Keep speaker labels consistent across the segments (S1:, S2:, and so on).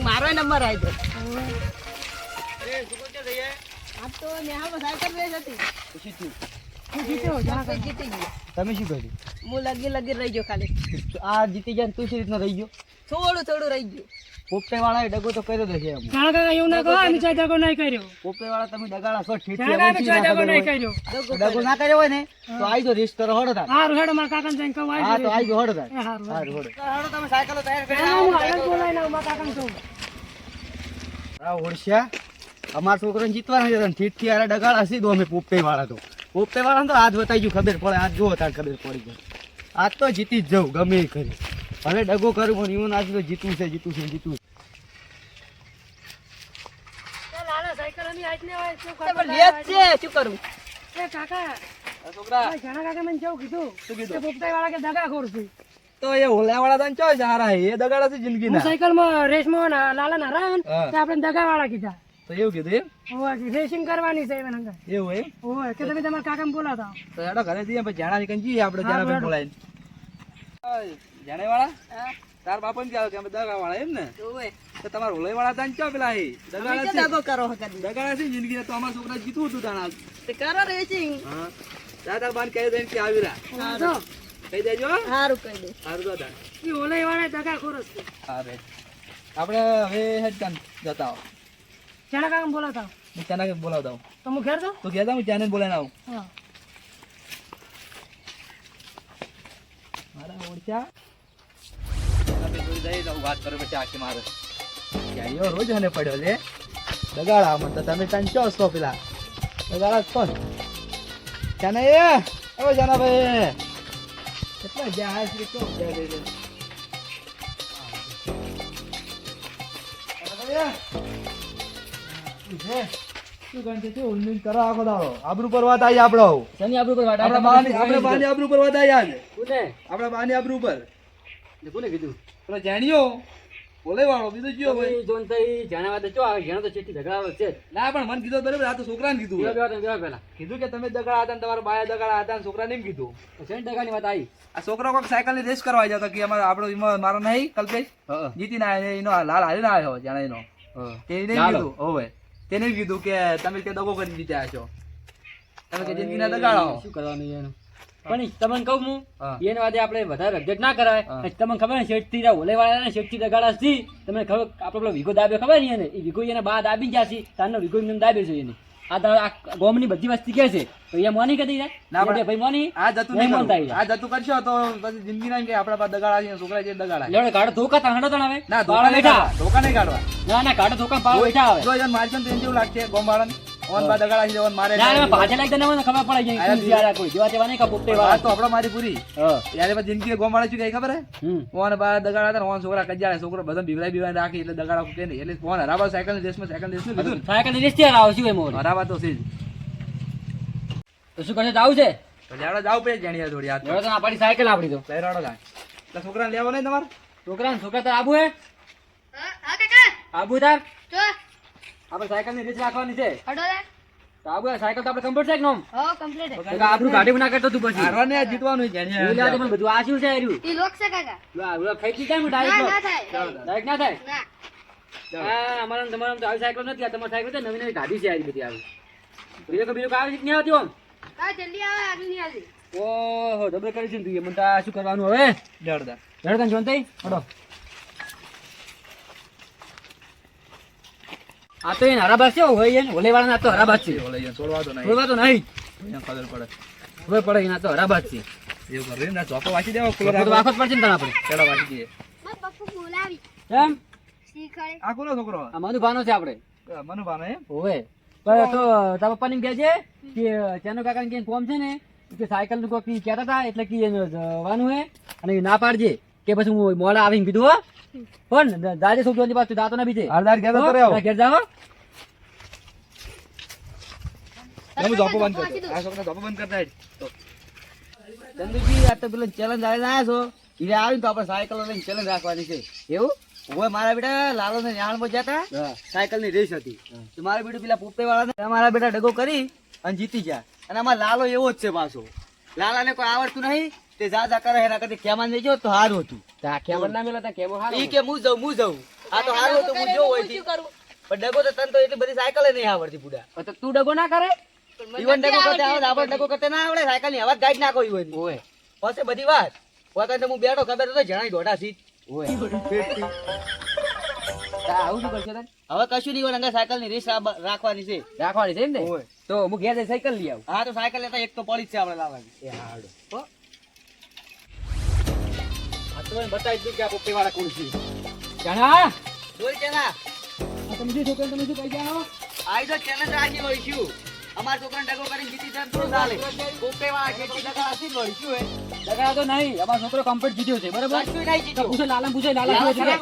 S1: મારો નંબર આવી ગયો
S2: ગયો ગયો ગયો.
S1: ગયો. ગયો ગયો
S3: તમે શું કર્યું
S1: હું લગી લગી રહી ગયો ખાલી
S3: આ જીતી જાય તું શી રીતના રહી ગયો
S1: થોડું થોડું રહી ગયું
S3: પોપટે વાળા ડગો તો કર્યો જ એમ.
S2: જાણા કાકા એવું ના કહો અમે ચાય દગો નહીં કર્યો.
S3: પોપટે વાળા તમે ડગાડા છો ઠીક
S2: જાણા કાકા ચાય દગો નહીં કર્યો.
S3: ડગો ના કર્યો હોય ને તો આવી જો રિસ્ક કરો હડો તાર
S2: હારું હેડો મારા કાકાને જઈને કહું
S3: હા તો
S2: જજો.
S3: જો હડો તાર
S2: હારું
S3: હારું. હડો
S1: તમે સાયકલો તૈયાર કરી
S2: હા, હું હાલ જ બોલાવીને મારા કાકાને કહું.
S3: આ ઓળશ્યા અમારા છોકરાને જીતવાના છે ઠીકથી આરે ડગાડા હશે તો અમે પોપટે વાળા તો. પોપટે વાળા તો આજ બતાવી ગયું ખબર પડે આજ જુઓ તાર ખબર પડી ગઈ. આજ તો જીતી જ જવું ગમે એ કરી. હવે ડગો કરું પણ એવું આજ તો જીતવું છે જીતવું છે જીતવું
S2: સાયકલ
S3: તો એ હોલા વાળા તને ચોય સારા એ દગાડા છે જિંદગી
S2: ને લાલા ના હરાવ્યો ને
S3: હા.
S2: તો આપણે દગા વાળા કીધા.
S3: તો એવું કીધું એમ?
S2: હોવે રેસિંગ કરવાની છે એના.
S3: એવું એમ?
S2: કે તમે તમારા બોલાતા
S3: તો હેડો ઘરે જઈએ પછી જાણા નીકળી જઈએ આપણે જાણા
S2: હેડો.
S3: જાણે વાળા તાર બાપા ને કહેવાય કે અમે દગા વાળા એમ ને? તો તમારા ઓલય વાળા તાન ચો પેલા
S1: હે?
S3: દગાડા છે?
S1: દગો કરો
S3: દગાડા છે જિંદગી તો અમારા છોકરા જીતું હતું તાણા
S1: તે કરો રેસિંગ
S3: હા. દાદા બાન કહી દે કે આવી રહ્યા
S2: જો,
S3: કહી દેજો
S1: સારું કહી દે.
S3: સારું તો તાણ
S2: ઈ ઓલય વાળા દગાખોર જ છે.
S3: હા રે આપણે હવે હેડ તાન જતા આવો.
S2: જાણા કાકાને બોલાતા આવો.
S3: હું ત્યાંના કે બોલાવતા આવું.
S2: તો હું ઘેર જાઉં?
S3: તો કહેતા હું ત્યાંને બોલાવીને આવું.
S2: હા.
S3: મારા ઓળખ્યા? આપણે જોઈ જઈએ વાત કરો પછી આખી મારે. ક્યાંયો રોજ અને પડ્યો લે દગાડા મને તો તમે તાન ચો છો પેલા. દગાડા કોણ? જાને એ હવે જાના ભાઈ કેટલા જ્યાં હાય છે ચો જ્યાં લઈ લે શું કારણ છે? શું કરો આખો દાડો? આબરૂ પર વાત આવી આપણો
S4: શની આબરૂ પર વાટ
S3: આપણા બાની આપણા બાની આબરૂ પર વાત આવી આજ.
S4: કોને?
S3: બાની આબરૂ પર.
S4: કોને કીધું?
S3: પેલો જાણ્યો? બોલે વાળો બીજો ભાઈ?
S4: જોન થઈ જાણે વાત ચો આવે ઘણો તો ચેટી ઝઘડાવો છે
S3: ના પણ મને કીધું બરાબર આ તો છોકરાને કીધું
S4: બેહો
S3: કીધું કે તમે દગડા હતા ને તમારા બાયા દગડા હતા ને છોકરાને એમ કીધું.
S4: તો શેની ટકાની વાત આવી?
S3: આ છોકરો કોઈક સાયકલની રેસ કરવા જતો કે અમારો આપણો એમાં મારો નહીં કલ્પેશ?
S4: હા
S3: જીતી ના એનો લાલ હાલી ના આવ્યો જાણે એનો. તેને કીધું હોવે તેને કીધું કે તમે કે દગો કરી જીત્યા છો તમે કે જિંદગીના દગાડો.
S4: શું કરવાનું એનું? પણ તમને કહું હું. એને વાદે આપણે વધારે અપડેટ ના કરાય. તમને ખબર ને શેઠથી ઓલે વાળા ને શેઠથી દગાડા થી તમને ખબર આપણે પેલો વિગો દાબ્યો ખબર નહીં એને? એ વિગો એને બા દાબી ગયા છે તારનો વિગો એમને દાબ્યો છે એને. આ તાર આ ગોમની બધી વસ્તી કે છે? તો એ મોની કદી જાય
S3: ના, પણ-
S4: ભાઈ મોની?
S3: આ જતું
S4: નહીં મોનતા
S3: આ જતું કરશો તો પછી જિંદગી ના કે આપડા પાસે દગાડા છે છોકરા છે દગાડા. છે.
S4: લેવડે કાઢો ધોકા તાણો તણ આવે
S3: ના ધોકા નહીં કાઢવા. ધોકા નહીં કાઢવા.
S4: ના ના કાઢો ધોકા પાવ બેઠા આવે
S3: જો એને મારશે તો એને કેવું લાગશે? ગોમાળાને? ઓન બા દગાડા છે ઓન મારે
S4: ના એમાં ભાજે લાગતા મને ખબર પડે છે
S3: આયા
S4: કોણ કોઈ જેવા તેવા નહીં કે વાળા
S3: તો આપડે મારી પૂરી.
S4: હા.
S3: પછી જિંદગી ગોમાળા શું કઈ ખબર હે? ઓન બા દગાડા હતા ઓન છોકરા કજાડે છોકરો બધા બીવરાઈ બીવરાઈ રાખી એટલે દગાડા ફૂકે નહીં. એટલે ફોન હરાવા સાયકલની દેશમાં સાયકલ
S4: સાયકલની રિસ્તી આવો શું એમ
S3: હરાવા તો છે જ.
S4: તો શું કરશે આવું છે?
S3: તો લેવડો જાવ પડે જાણીએ થોડી હાથ
S4: લેવડો તો આપણી સાયકલ આપડી તો.
S3: છોકરાને લેવો નહીં તમારે?
S4: છોકરા છોકરા તાર આબુ હે?
S1: હા કાકા.
S4: આબુ તાર? આપણે સાયકલની રીત રાખવાની છે.
S1: હડો
S4: તો આબુ સાયકલ તો આપણે કમ્પ્લીટ છે કે નોમ?
S1: હો કમ્પ્લીટ
S4: તો કે આપણું ગાડી ના કરતો તું પછી.
S3: હારવાને આ જીતવાનું જાણીએ
S4: એવું લાગે મને બધું આ છે એર્યું
S1: ઈ લોક છે કાકા.
S4: લો ખાઈ કી કેમ
S1: ના ના થાય.
S4: ડાયરેક્ટ ના થાય?
S1: ના.
S4: હા અમારા તમારા તો આવી સાયકલ નથી આ તમારી સાયકલ છે નવી નવી ગાડી છે આવી બધી આવી. બીજો કે બીજો કાવી નહીં આવતી આમ
S1: હા જલ્દી આવે આગળ નહીં આવતી.
S4: ઓહો ડબલ કરી છે તું મને તો આ શું કરવાનું હવે? જોન હડો. આ તો એને હરાબાસ છે હોય એને? ઓલે ના તો હરાબાસ છે.
S3: છોડવા તો નહીં. ખબર પડે.
S4: ખબર પડે એના તો હરાબાસ છે.
S3: એવું કરે ને ચોકો વાંચી દેવો ખુલ્લો
S4: તો
S3: રાખો.
S4: વાખો પડશે ને તને આપણે.
S3: ચલો વાંચી દઈએ.
S1: બોલાવી.
S3: આ કોનો છોકરો?
S4: આ મનુભાનો છે આપણે.
S3: મનુભાનો એમ?
S4: હોવે. પણ તો તારા પપ્પાને કહેજે કે ચાનો કાકાને કઈ કોમ છે ને કે સાયકલનું કોઈ કહેતા હતા એટલે કે એનું જવાનું હે અને એ ના પાડજે. કે પછી હું મોડા આવીને કીધું હો. પણ દાજે જોવાની પાછું દાતો ના બીજે.
S3: હાલદાર ઘેર જતો રહ્યો.
S4: ઘેર જાવ
S3: હું. ચોપો બંધ કરતો આ છોકરા ચોપો બંધ કરતા. ચંદુજી આ તો પેલો ચેલેન્જ આવીને આવ્યા છો. એટલે આવ્યું તો આપણે સાયકલ લઈને ચેલેન્જ રાખવાની છે.
S4: એવું?
S3: મારા બેટા લાલો ને ન્યાણમાં જતા. સાયકલની રેસ હતી. તો મારા બેટા પેલા પોપટે વાળા મારા બેટા ડગો કરી અને જીતી ગયા. અને આમાં લાલો એવો જ છે પાછો.
S5: લાલાને કોઈ આવડતું નહીં. તે જા જા કરે એના કરતી કેમાં નહીં જો તો સારું હતું.
S4: તા કેમ ના મેલો તા કેમ હારો
S5: ઈ કે હું જઉં હું જઉં. આ તો સારું હતું હું જો હોયથી. પણ ડગો તો તન તો એટલી બધી સાયકલ નહીં આવડતી પૂડા.
S4: તો તું ડગો ના કરે?
S5: ઈવન ડગો કરતે આવડે આપણે ડગો કરતે ના આવડે સાયકલની અવાજ ગાઈડ નાખો ઈવન
S4: ઓય.
S5: પછી બધી વાત. પોતે હું બેઠો ખબર તો જણાઈ દોઢા સીટ.
S4: ઓય. આવું શું કરશો
S5: હવે કશું નહીં અંગા સાયકલની રેસ રાખવાની છે.
S4: રાખવાની છે ને. તો હું ઘેર સાયકલ લઈ આવું.
S5: હા તો સાયકલ લેતા એક તો પડી છે આપણે લાવવાની.
S4: એ હાડો હો. આ તો મને બતાવી દઉં કે આ પોપટી વાળા કોણ છે? જાણા
S5: બોલ
S4: આ તમે શું છોકરા તમે શું કહી જાઓ
S5: આઈ તો ચેલેન્જ રાખી લઈશું અમાર છોકરાને ડગો કરીને જીતી જાય તો ચાલે વાળા ખેતી ડગા હસી લઈશું
S4: તો નહીં અમારો છોકરો કમ્પ્લીટ જીત્યો છે બરાબર?
S5: કશું નહીં જીત્યો.
S4: પૂછો લાલા પૂછે લાલા શું છે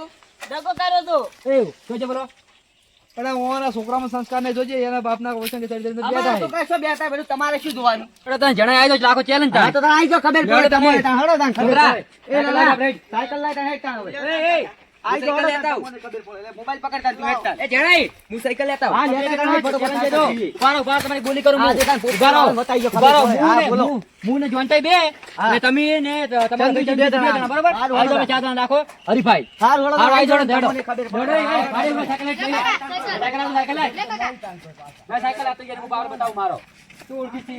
S1: ડગો કર્યો તો.
S4: એવું જોજે બોલો?
S5: પણ ઓના છોકરામાં સંસ્કાર ને જોજે એના બાપના વચન કે ચડી
S4: બેઠા
S5: છોકરા શું બેઠા બેઠું તમારે શું જોવાનું?
S4: એટલે તને જણાય આવ્યો લાખો ચેલેન્જ
S5: થાય. તો આઈ જો ખબર પડે તમારે હળો તાન ખબર એ
S4: સાયકલ
S5: લાલા,
S4: લાય.
S5: સાયકલ લાય તાન હેડ તાન હવે.
S4: એ. સાયકલ લેતા
S5: મોબાઈલ પકડ તું હેડ
S4: એ જણાય હું સાયકલ લેતા
S5: હા, લેતા
S4: તમારી બોલી કરું
S5: હું. જે તાન
S4: ઊભા રહો.
S5: બતાવી દો, ખબર
S4: ઊભા રહો.
S5: પડે.
S4: હું ને-
S5: બોલો.
S4: હું- હું ને જોનતાઈ બે. અને તમે ને તમારા
S5: બે
S4: બે
S5: જણા.
S4: જણા, બરાબર?
S5: હારું,
S4: તમે ચાર જણા રાખો. હરીફાઈ.
S5: હારું, હળો
S4: એ, ભાઈ, ભાઈ, સાયકલ સાયકલ આપ, સાયકલ. મેં ગયા, હું પાવર બતાવું મારો. તું ઓળખી જ થઈ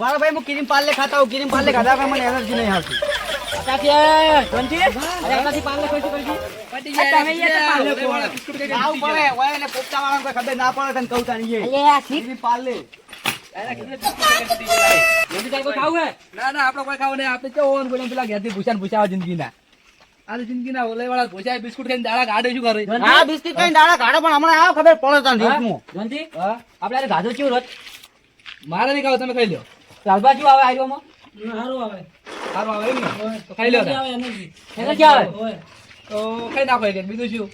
S5: ભાઈ હું કિરીમ પાલે ખાતા હું કિરીમ પાલે ખાતા મને એનર્જી નહીં આવતી. ખબર ના પડે પાલે?
S3: ના ના આપણે કોઈ ખાવ નહીં. આપણે કેવું પેલા ઘેરથી ભૂસા ભૂસાવા જિંદગી જિંદગીના. આ તો જિંદગીના ઓલે વાળા ભૂસા બિસ્કુટ ખાઈને દાડા કાઢે શું કરે?
S5: હા બિસ્કિટ કઈ દાડા કાઢો પણ હમણાં આવ ખબર પડે તને રીતનું
S4: જોનજી, આપણે આને ગાજર કેવું રત?
S3: મારે નહીં ખાવ તમે ખાઈ લો
S4: લાલબા કેવું આવે આયરોમાં?
S3: સારું આવે ને? તો ખાઈ લો તાર.
S4: એને આવે?
S3: તો ખાઈ નાખો એક એક. બીજું શું?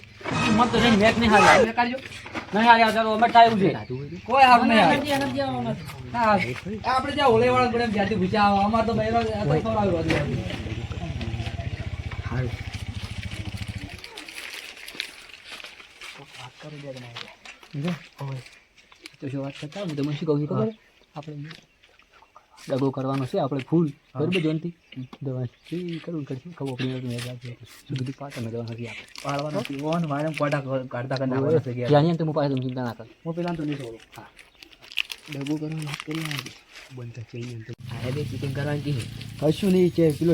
S4: મત તો જઈને મેક નહીં હાલે.
S3: તમે કાઢજો.
S4: નહીં હાલે, ચાલો, અમે થાય છે.
S3: કોઈ હાથ નહીં આવે હા આપણે જ્યાં ઓલે વાળા જ્યાંથી ભૂસા આવે અમારે તો બૈરો આ તો ખવડાવ્યું
S4: હું દગો કરવાનો છે આપણે ફૂલ બરોબર જોનથી દવા શું કરવું કરશું ખબર પડી શું બધું પાટા મેં
S5: કાઢતા કરતા.
S4: જ્યાં તું પાસે ચિંતા ના કર
S5: હું પેલા તો નહીં છોડું.
S4: દગો કરવાનું વાત કરી બંધ કરવાની
S5: કશું નહીં છે પેલો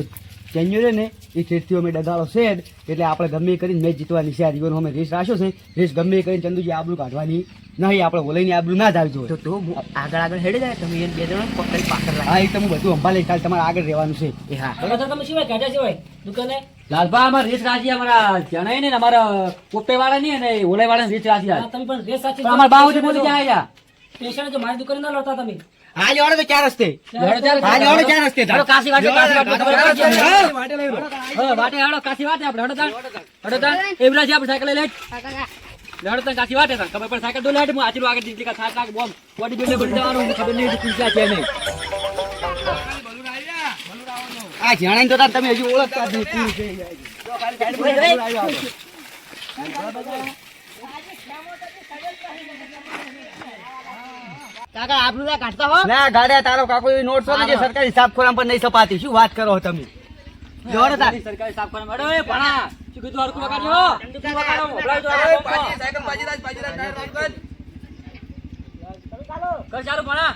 S5: ચેન્યો છે ને એ ચેડથી અમે ડગાળો છે જ. એટલે આપણે ગમે કરીને મેચ જીતવાની છે. આ જીવન અમે રેસ રાખ્યો છે. રેસ ગમે કરીને ચંદુજી આબરૂ કાઢવાની. નહીં આપણે ઓલઈની આબરૂ ના જાવી. જોઈએ
S4: તો આગળ આગળ હેડે જાય તમે એને બે જણ પકડી પાકર
S5: હા એ તમે હું બધું અંબાલે કાલ તમારે આગળ રહેવાનું છે.
S4: એ હા. તમે સિવાય કાઢ્યા સિવાય? દુકાને? લાલભા અમારે રેસ રાખી અમારા જણાય ને અમારા પોપે વાળા ની અને ઓલાઈ વાળા રેસ રાખી
S2: તમે પણ રેસ રાખી
S4: અમારા બાવજી બોલી ક્યાં આવ્યા
S2: પેશન્ટ જો મારી દુકાને ના લડતા તમે.
S5: હા જોડે તો ચાર રસ્તે.
S4: લડો ચાલ.
S5: હા જોડે ચાર રસ્તે
S4: હળો કાશી વાટે કાશી વાટે વાટે. હળો કાશી વાટે આપણે તાણ તાણ છે આપણે સાયકલ લઈ લેટ
S1: કાકા
S4: લડો તાણ કાશી વાટે તાણ ખબર પડે સાયકલ દો લેટ હું આચરું આગળ દીકરી કા સાત લાખ બોમ્બ. બોડી બિલ્ડર બની જવાનું ખબર નહીં કુલ છે નહીં.
S5: આ તો તમે હજુ ઓળખતા જ નહીં
S4: કાકા આપણું ના કાઢતા હો.
S5: ના ગાડ્યા તારો કાકો એવી નોટ છો ને જે સરકારી હિસાબ ખોરામ પર નહીં સપાતી. શું વાત કરો તમે? જોડે તાર.
S4: સરકારી સાફ કરવા મળે ભણા શું કીધું હરકું વગાડ્યો શું વગાડો. મોકલાવી દો આ બોમ્બ.
S3: કર ચાલુ ભણા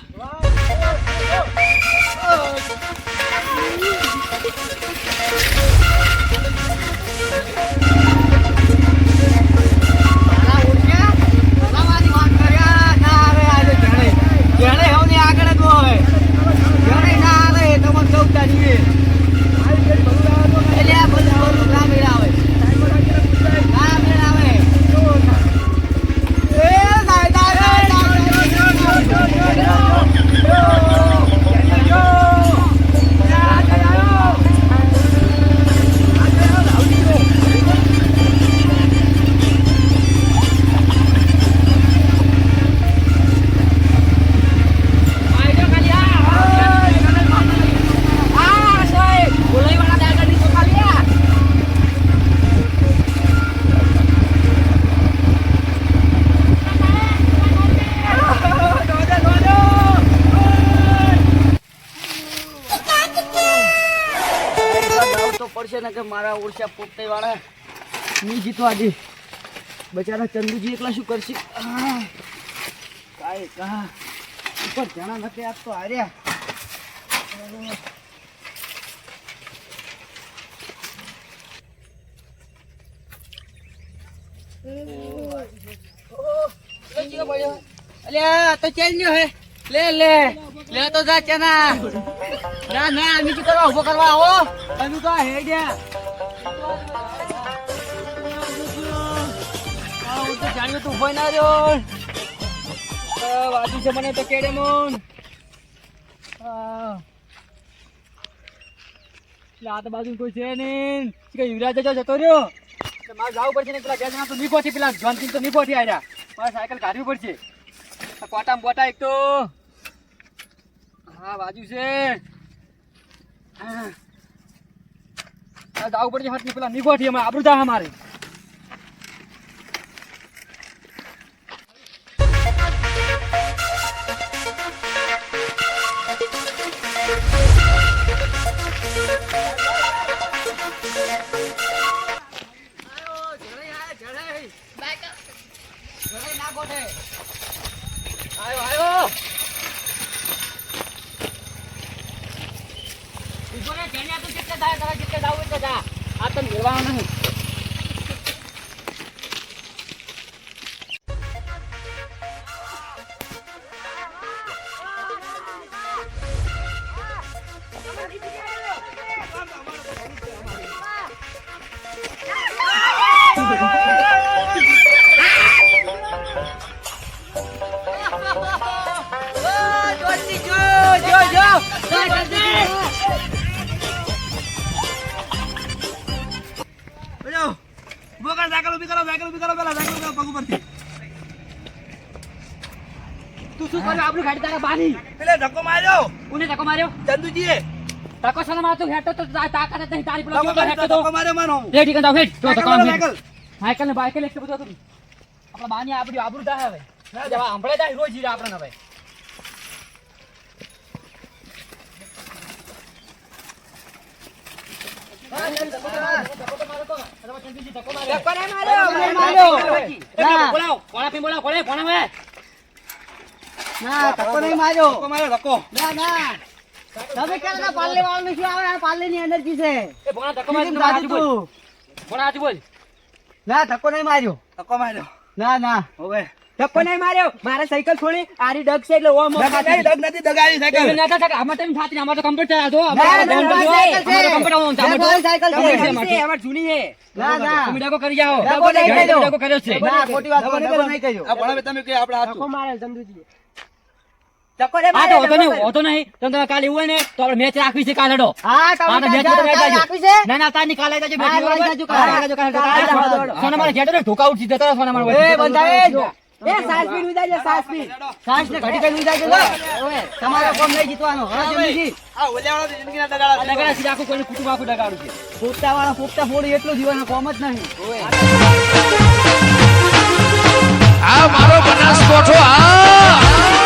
S4: તો પડશે ને કે મારા ઓરસા પોતે વાળા નહીં જીતવા દે બચારા ચંદુજી એકલા શું કરશે કાંઈ કહા ઉપર જણા નથી આજ તો હાર્યા અલ્યા તો ચાલ્યો હે લે લે. લે તો જા ચના. ના ના શું કરવા ઊભો કરવા આવો તમે તો હે ગયા. જાણ્યું તું, ઊભો ના રહ્યો. વાજુ છે મને તો કેડે મોન. આ. તો બાજુ કોઈ છે નહીં. યુવરાજ જતો રહ્યો. મારે જવું પડશે ને, પેલા બે જણા તો નહીં છે પેલા જોનથી તો નહીં પહોંચી આવ્યા મારે સાયકલ કાઢવી પડશે. કોટામાં બોટા એક તો. હા, બાજુ છે. જવું પડશે હાથ પેલા પહોંચી અમારે, આબરૂ થાય અમારે. આયો આયો. ઊભો રે જેને તું જેટલે થાય, તારા જેટલે જાવું એટલે જા. આ તો મેળવાનું નહીં.
S1: ઊભો કર સાયકલ ઊભી કરો સાયકલ ઊભી કરો પેલા સાયકલ ઊભી કરો પગ ઉપરથી
S4: તું શું કર્યું આપણું ગાડી તારા બાની
S1: પેલે ધક્કો માર્યો
S4: કોને ધક્કો માર્યો
S1: ચંદુજીએ
S4: ધક્કો સાલા મારતો હેઠો તો તા- તાકાત નહીં તારી પેલો તો
S1: ધક્કો માર્યો માનો
S4: રે ઠીક જાવ હેઠ જો ધક્કો આબરૂ થાય હવે જવા હંભળે જાય રોજ હીરા હવે બોલાવો કોણા પી બોલાવો કોણે કોણે હવે
S5: ના ધક્કો નહીં માર્યો
S1: ધક્કો માર્યો ધક્કો
S5: ના ના તમે ક્યારે પાર્લે ની. એનર્જી છે ના ધક્કો નહીં માર્યો.
S1: ધક્કો માર્યો.
S5: ના ના.
S1: હવે.
S5: ધક્કો નહીં માર્યો. મારે સાયકલ છોડી. આરી ડગ છે એટલે ઓમ ઓમ
S1: ડગ નથી, ડગ નથી દગાડી સાયકલ.
S4: ના થતા આમાં તેમ થાતી આમાં તો કમ્પ્લીટ થયા
S5: છે.
S4: કમ્પ્લીટ આવવાનું
S5: સાયકલ છે.
S4: અમારે. જૂની છે.
S5: ના ના
S4: તમે ડગો કરી જાઓ.
S5: ડગો નહીં કર્યો.
S4: ડગો કર્યો છે.
S5: ના ખોટી વાત કરો, ડગો નહીં કર્યો.
S1: આ ભણાવે તમે કે આપણે હાચું.
S5: મારે ચંદુજી
S4: મેચ રાખવી છે કાલે ઢોકા ઉઠી જતા સોના મારા
S5: એ સાસ પીને ઉડાઈ જાય, સાસ પીને. સાસ ને. ઘડી કઈ ઉડાઈ જાય, લો. તમારો કોમ નહીં જીતવાનો. હા જમીજી
S1: આ ઓલિયાવાળા જિંદગી ના દગાડા
S4: દગાડા
S1: છે.
S4: ડગાડા સીધા આખું કોઈને કુટુંબ આખું દગાડું છે.
S5: પોતા વાળા પોતા ફોડી એટલું જીવન કોમ જ નહીં.
S6: આ મારો બનાસકોઠો આ!